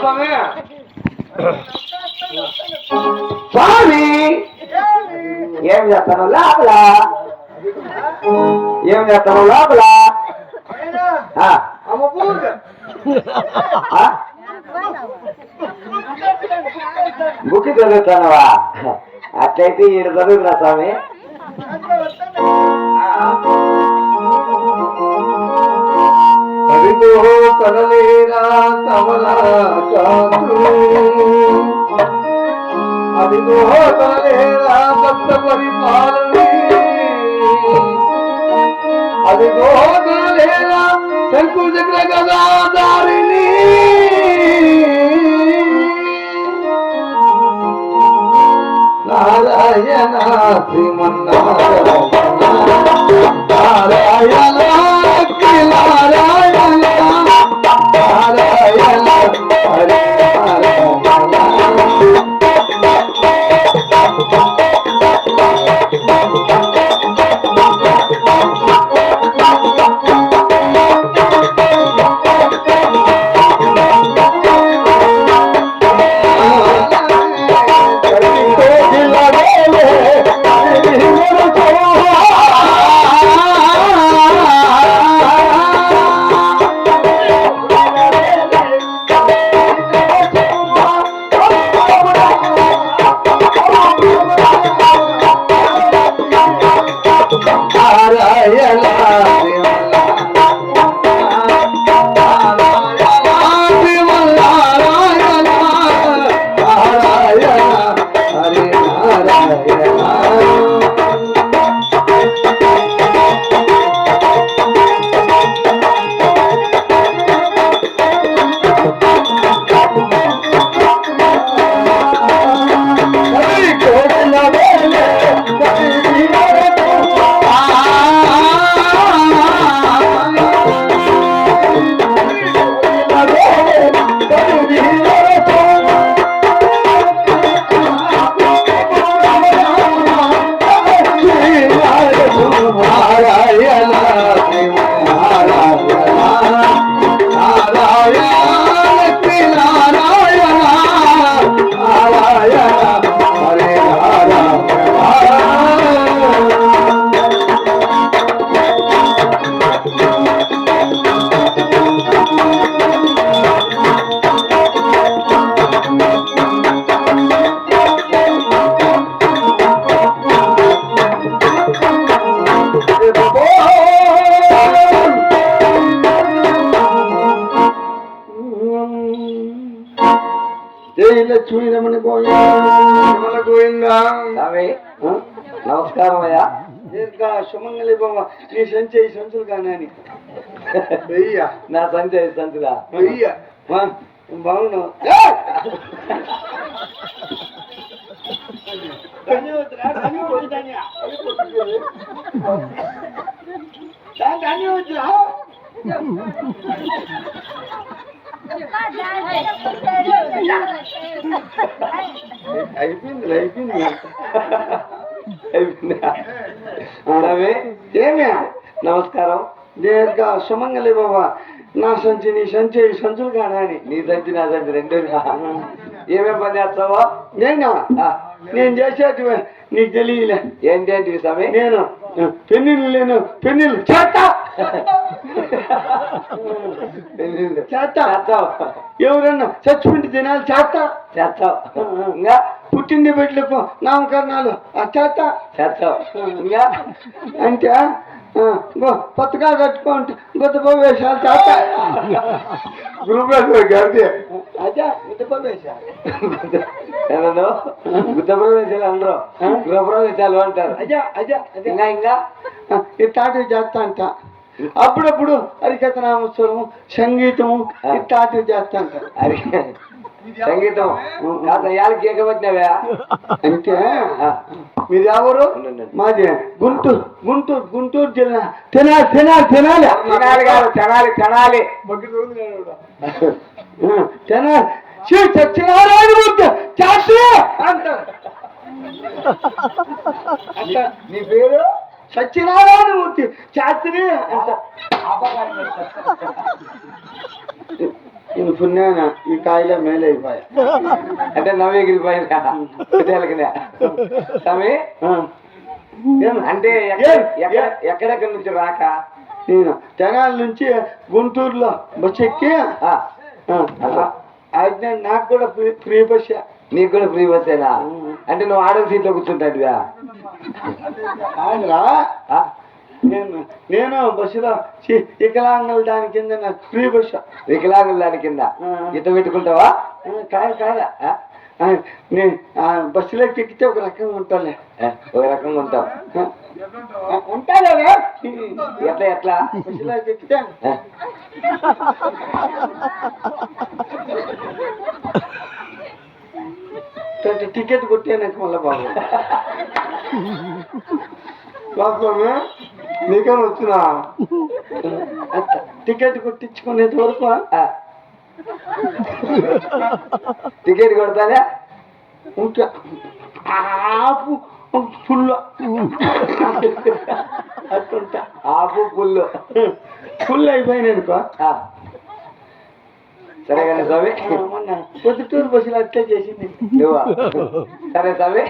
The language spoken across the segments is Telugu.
స్వామి. స్వామి. ఏం చేస్తాను లోపల. ఏం చేస్తాను లోపల. బుక్కి చదువుతానవా? అట్లయితే ఈడు చదువుతున్నా స్వామి. मोह कललेरा कमला चातु अति मोह कललेरा भक्त परिपालनी अति मोह कललेरा शंकु चक्र गदा दारिणी नारायण श्रीमन्नारायण नारायण లక్ష్మీ రమణ గోవింద గోవిందా స్వామి నమస్కారం అయ్యా. దీర్ఘ సుమంగళి బాబా నీ సంచయి సంచులు కానీ అని వెయ్య? నా సంచయ సంచులా? వెయ్య? బాగున్నావు? అయిపోయింది అయిపోయింది అయిపోయిందా? స్వామి ఏమే నమస్కారం దీర్ఘ సుమంగళి బాబా నా సంచి నీ సంచి ఈ సంచులు కానా నీ సంచి నా సంచి రెండు ఏమేం పని చేస్తావో? నేనా? నేను చేసేటి నీకు తెలియలే ఏంటి ఏంటి స్వామి? నేను పెన్నిళ్ళు లేను. పెన్నిళ్ళు చేస్తా పెళ్ళిళ్ళు. చేస్తా చేస్తావు ఎవరన్నా చచ్చిపోయింది తినాలి చేస్తా చేస్తావు ఇంకా పుట్టింది బిడ్డలకు నామకరణాలు ఆ చేస్తా చేస్తావు ఇంకా? అంటే ఆ, గో కొత్తగా కట్టుకుంటే గుద్ద ప్రవేశాలు చేస్తా గ్రూప్ గడితే అదే గుద్ద ప్రవేశాలు ఏమన్నా గుద్ద ప్రవేశాలు అనరు గృహ ప్రవేశాలు అంటారు. అదే అదే ఇంకా ఇంకా? ఇట్లాంటివి చేస్తా అంట. అప్పుడప్పుడు హరికథ నామస్వరము సంగీతము ఇట్లాంటివి చేస్తా అంట. అది సంగీతం. కాస్త ఇవాళ కేక పట్టినవే. అంటే మీది ఎవరు? మాది గుంటూరు. గుంటూరు గుంటూరు జిల్లా. తినాలి తినాలి తినాలి. తినాలి కాదు తినాలి తినాలి. తినాలి. శ్రీ సత్యనారాయణ మూర్తి. చేస్తే అంటారు అంట. నీ పేరు? సత్యనారాయణ మూర్తి. శాస్త్రి అంట. నేను పుణ్యాన ఈ కాయలో మేలైపోయా అంటే నవ్వు ఎగిరిపోయిందా కుదేలకినే స్వామి? అంటే ఎక్కడ- ఎక్కడ- ఎక్కడెక్కడి నుంచి రాక? నేను తెనాల నుంచి గుంటూరులో బస్సు ఎక్కి అది నాకు కూడా ఫ్రీ బస్ నీకు కూడా ఫ్రీ బస్సేనా? అంటే నువ్వు ఆడో సీట్లో కూర్చుంటాడువా కాదురా. నేను నేను బస్సులో వికలాంగుల దాని కింద నాకు ఫ్రీ బస్ వికలాంగుల దాని కింద. ఇత పెట్టుకుంటావా? కాదు కాదా. నేను ఆ బస్సులోకి ఎక్కితే ఒక రకంగా ఉంటాలే ఒక రకంగా ఉంటావు. ఉంటాలే ఎట్లా ఎట్లా? బస్సులోకి ఎక్కితే? టికెట్ కొట్టానక మళ్ళీ బాబు. నీకని వచ్చినా టికెట్ కొట్టించుకునేది వరకు. టికెట్ కొడతానే? ఉంటా ఆపు ఫుల్ అట్లుంటా ఆపు పుల్లు. ఫుల్ అనుకో ఆ. సరే కానీ మొన్న పొద్దుటూరు బస్సులు అట్లే చేసింది. సరే స్వామి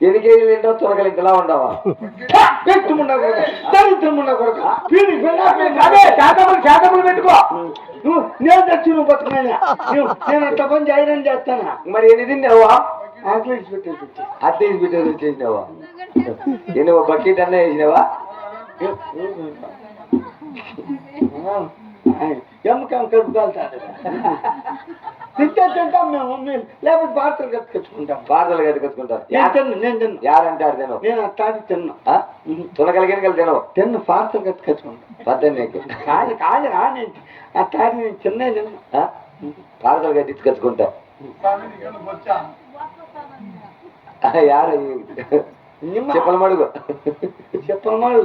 త్వరగలు ఇంతలా ఉండవా పెట్టుముండ కొడుకు దరిద్రముండ కొడుకు శాతములు శాతములు పెట్టుకో నువ్వు నేను తెచ్చి నువ్వు నువ్వు నేను అట్లా పని చేయడం చేస్తానా మరి ఎన్ని తిన్నావా పెట్టేసి చేసినావా నేను బకెట్ అన్న వేసినావా ఎమ్మకం కడుపు కాలుతాడు తింటే తింటాం మేము మేము లేకపోతే బాటలు కట్టుకొచ్చుకుంటాం పార్సల్ కట్టుకొచ్చుకుంటారు నేను తిన్ను నేను తిన్ను. యారంటాడు తినవు నేను అట్లాంటి తిన్ను. తునకలిగిన కలిగి తినవు తిన్ను పార్సల్ కట్టుకొచ్చుకుంటాం పద్దెనిమిది నీకు కాదు కాదు రా నేను అట్లాంటి నేను చిన్న తిన్ను. పార్సల్ కట్టించుకొచ్చుకుంటా యార నిమ్మ చెప్పల మడుగు. చెప్పమాడు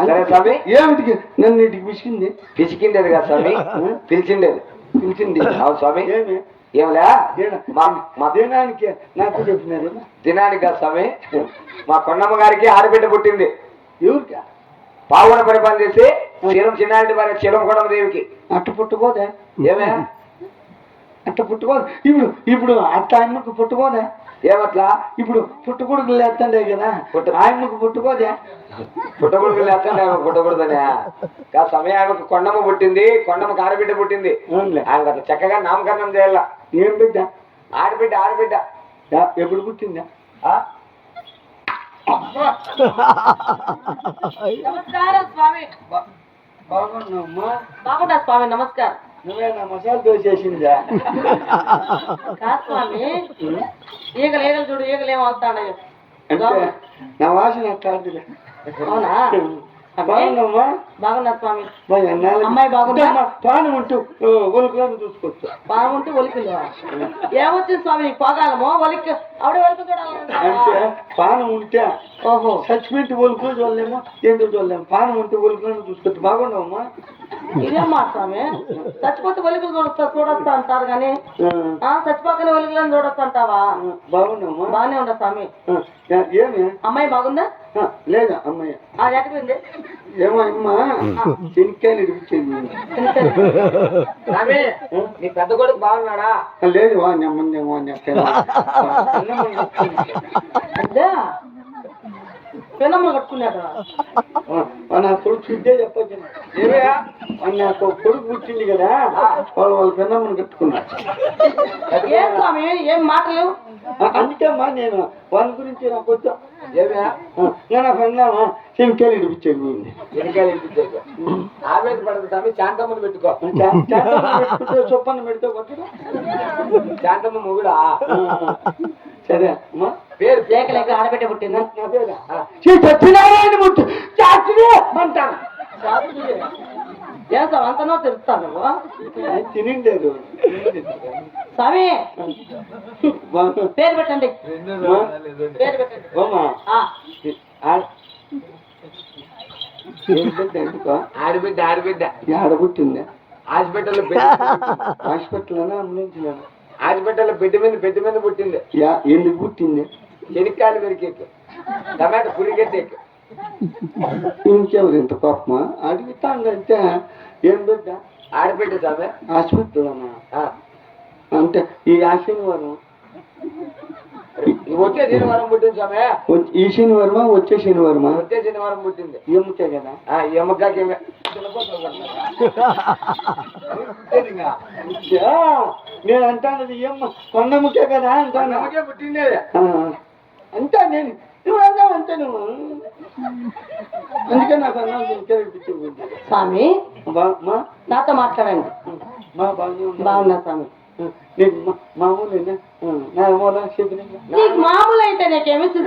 సరే స్వామి. ఏమిటికి? నన్ను ఇటుకి పిసికింది. పిసికిండేది కదా స్వామి. పిలిచిండేది. పిలిచింది. అవును స్వామి. ఏమి? ఏమిలే? మా దేనానికి నాకు చెప్పినారు దినానికి కదా స్వామి. మా కొండమ్మ గారికి ఆడబిడ్డ పుట్టింది. ఎవరికా? పావున పరిపాలన చేసి చీరం చిన్నారెడ్డి వారి చీరం కొండమ్మ దేవికి అట్ట పుట్టుకోదే? ఏమే? అట్ట పుట్టుకోదు. ఇప్పుడు ఇప్పుడు అట్ట ఆయమ్మకు పుట్టుకోదే? ఏమట్లా? ఇప్పుడు పుట్టుకొడుకులు లేస్తుండే కదా. పుట్టు- ఆయమ్మకు పుట్టుకోదే. పుట్టకూడదు లేకుండా ఆమె పుట్టకూడదనే. కా సమయం ఆమెకు కొండమ్మ పుట్టింది కొండమ్మకి ఆడబిడ్డ పుట్టింది. ఆమెకు అట్లా చక్కగా నామకరణం చేయాల? ఏం బిడ్డ? ఆడబిడ్డ ఆడబిడ్డ. ఎప్పుడు పుట్టిందా? ఆ? నమస్కారం స్వామి. బాగున్నామ్మా బాగుంటా స్వామి నమస్కారం. నువ్వేనా మసాలా దోశ చేసిందా? కాదు స్వామి. ఈగలు ఈగలు చూడు ఈగలు ఏం అంటే నా వాసన అట్లాంటిది అవునా? బాగున్నా స్వామి. అమ్మాయి బాగుందా? అమ్మా, ప్రాణం ఉంటూ ఒలుకులను చూసుకోవచ్చు. బాగుంటే ఒలికిలు ఏమొచ్చింది స్వామి? నీకు పోగాలమో? ఒలికి ఆవిడ ఒలికి అంటే చూడాలి పానం ఉంటే ఓహో. చచ్చిపెట్టి ఒలుకులు చూడలేము ఏంటో చూడలేము పానం ఉంటే ఒలుకులను చూసుకోవచ్చు. బాగున్నావమ్మా? ఇదేం మాట స్వామి? చచ్చిపోతే ఒలికలు చూడొస్తా చూడొస్తా అంటారు కానీ ఆ, చచ్చిపోకనే ఒలికలను చూడొస్తా అంటావా? ఆ, బాగున్నావమ్మా. బాగానే ఉందా స్వామి. ఏమి? అమ్మాయి బాగుందా? లేదా అమ్మయ్య ఆ ఎక్కడుంది? ఏమో అమ్మా చెనిక్కాయలు ఇడిపించేది స్వామి నీ పెద్ద కొడుకు బాగున్నాడా? లేదు వాడిని అమ్మంది వాడిని అక్కడ అదే. పెనమ్మ కట్టుకున్నాడు చూద్దే చెప్పొచ్చు. ఏమయ్యా? నాకు ఒక కొడుకు పుట్టింది కదా వాళ్ళు వాళ్ళ పెన్నమ్మని కట్టుకున్నారు ఏం స్వామి? ఏం మాటలు? అందుకేమ్మా నేను వాళ్ళ గురించి నాకు వచ్చా ఏమయ్యా నేను పెన్నామా చెనిక్కాయలు ఇడిపించేది ఉంది వెనకాల ఇంటికి ఆవేద పడదు స్వామి శాంతమ్మని పెట్టుకో. చొప్పన్న పెడితే కొట్టడు శాంతమ్మ మొగుడా? సరే అమ్మా. పేరు లేక లేక ఆడబిడ్డ పుట్టింది? నా- పేరా? సత్యనారాయణ ముట్టు శాస్త్రి అంటాను ఏం స్వామి అంతనో తెలుస్తాను తినిండేది. స్వామి! పేరు పెట్టండి. పేరు పెట్టండి. ఆడబిడ్డ ఆడబిడ్డ. ఆడబుట్టిందా హాస్పిటల్లో బెడ్ హాస్పిటల్లోనా అంబులెన్స్లోనా? హాస్పిటల్లో బెడ్ మీద బెడ్ మీద పుట్టింది. యా ఎందుకు పుట్టింది? శనిక్కాయలు పెరికేకి టమాటో పురిగెట్టేకి ఇంకెవరు ఇంత కోపమా? అడుగుతాండంటే ఏం బిడ్డ? ఆడబిడ్డ స్వామి. హాస్పిటల్లోనా ఆ, అంటే ఈ శనివారం? వచ్చే శనివారం పుట్టింది వచ్చి- ఈ శనివారమా వచ్చే శనివారమా? వచ్చే శనివారం పుట్టింది. ఎమ్ముతే కదా? యా, నేను అంటానది ఏమ్మ కొండముకే కదా అంటాను? ఆ, అంటా నేను అంతే నువ్వు. అందుకే నాకు అన్నా ఇంకేపించింది స్వామి? మా? నాతో మాట్లాడండి. మా బాగా బాగున్నా స్వామి. నీకు నా మూల నీకు. మామూలు అయితే నీకేమి? అయితే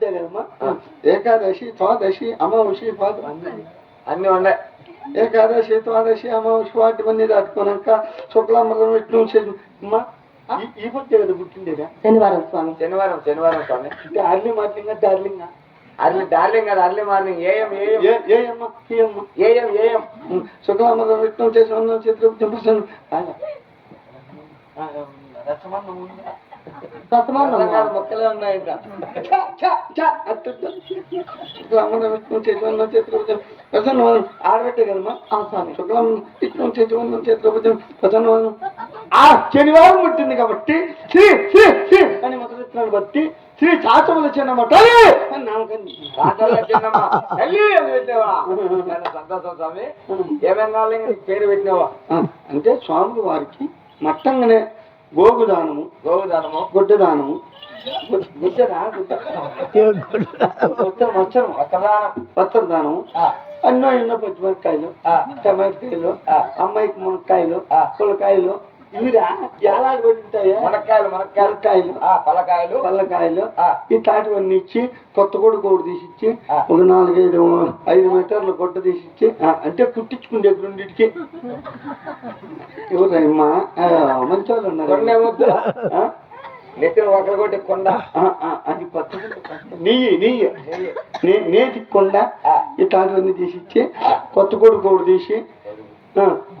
కదమ్మా ఏకాదశి ద్వాదశి అమావాసి పాదు అన్ని ఉన్నాయి. ఏకాదశి ద్వాదశి అమావాసి వాటివన్నీ దాటుకున్నాక శుక్లామృతం విష్ణు చేసి అమ్మా ఈ- పొద్దు కదా పుట్టిండేదా శనివారం స్వామి. శనివారం శనివారం స్వామి. అంటే early morning darling? Early darling కాదు అర్లీ మార్నింగ్. AM AM? ఏ ఏ అమ్మా ఈ అమ్మ ఏఎం? ఏఎం శుక్లామృతం విష్ణు చేసి అన్నం చేతులు చింపసాను రసమన్నం ఉందా? ఆడబెట్టే కదమ్మా? ఆ స్వామి. శుక్లం ఇట్లం చేతివన్నం చేతిలో ప్రసన్నవనం ఆ శనివారం పుట్టింది కాబట్టి శ్రీ శ్రీ శ్రీ అని మొదలెత్తున్నాడు బట్టి శ్రీ చాచముల వచ్చిందమ్మా. తల్లి! అని పెట్టినావా? చాలా సంతోషం స్వామి. ఏమేం కావాలి ఇంకా నీకు పేరు పెట్టినావా? అంటే స్వాములు వారికి మట్టంగానే గోగు దానము గుడ్డ? దానము గుడ్డ దానము ఆ, అన్నో ఎన్నో పచ్చిమిరపకాయలు ఆ, టమాటకాయలు ఆ. అమ్మాయికి మునక్కాయలు ఆ. పుల్లకాయలు ఇవిరా? మునక్కాయలు మునక్కాయలు. పల్లకాయలు ఆ, ఈ తాటివన్నీ ఇచ్చి కొత్త కూడా కోడి తీసి ఇచ్చి ఆ. ఒక నాలుగైదు ఐదు మీటర్ల గొడ్డ తీసి ఇచ్చి ఆ, అంటే కుట్టించుకుండే రెండింటికి ఎవరమ్మా మంచి వాళ్ళు ఉన్నారు? నెత్తిన ఒకరు కొట్టి కొండ. అది నెయ్యి నెయ్యి. నెయ్యి. నే- నేతి కొండ. ఈ తాటివన్నీ తీసి ఇచ్చి కొత్త కోడి కోడి తీసి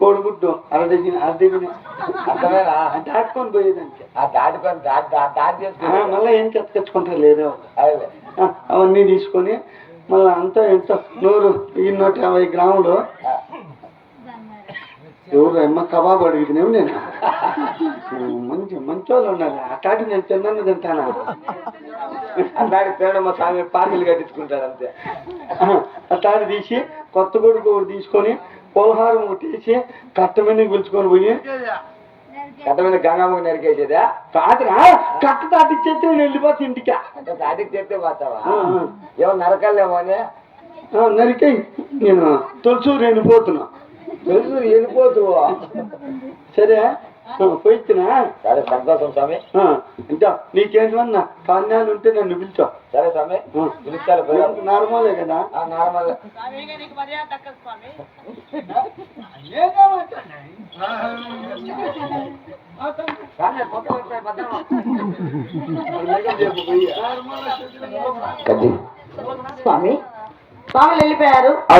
కోడిగుడ్డు అర డజన్ అర డజన్ అర్థమేనా దాటుకొని పోయేదానికి. ఆ దాటుకొని దాటి దాటి చేసుకుని మళ్ళీ ఏం చెత్తకొచ్చుకుంటారు లేదు అవన్నీ తీసుకొని మళ్ళీ అంతా ఎంత నూరు ఈ నూట యాభై గ్రాములు. ఎవరు అమ్మ కబాబ్ అడిగితేనేమో నేను. మంచి మంచి వాళ్ళు ఉన్నారు అట్లాంటి నేను తిన్నాను తింటానా? అట్లాంటి తినడం మా స్వామి పార్టీలు కట్టించుకుంటాడు అంతే. అట్లాంటి తీసి కొత్త గుడి కూడా తీసుకొని పులహారం కొట్టేసి కట్ట మీద పిలుచుకొని పోయి కట్ట మీద గంగమ్మ నరికేసేదా? కాదురా కట్ట దాటిచ్చేస్తే నేను వెళ్ళిపోతే ఇంటికి? అంటే చెప్తే పోతావా. ఏమో నరకాలేమో నరికే నేను తొలసూరు వెళ్ళిపోతున్నా. తెలుసు వెళ్ళిపోతూ సరే. పోయిచ్చినా సరే సంతోషం స్వామి. ఇంకా నీకేంటన్నా కాన్యాలు ఉంటే నన్ను పిలిచో. సరే స్వామి. పోయి నార్మలే కదా? ఆ నార్మల్. స్వామి స్వామి. వెళ్ళిపోయారు.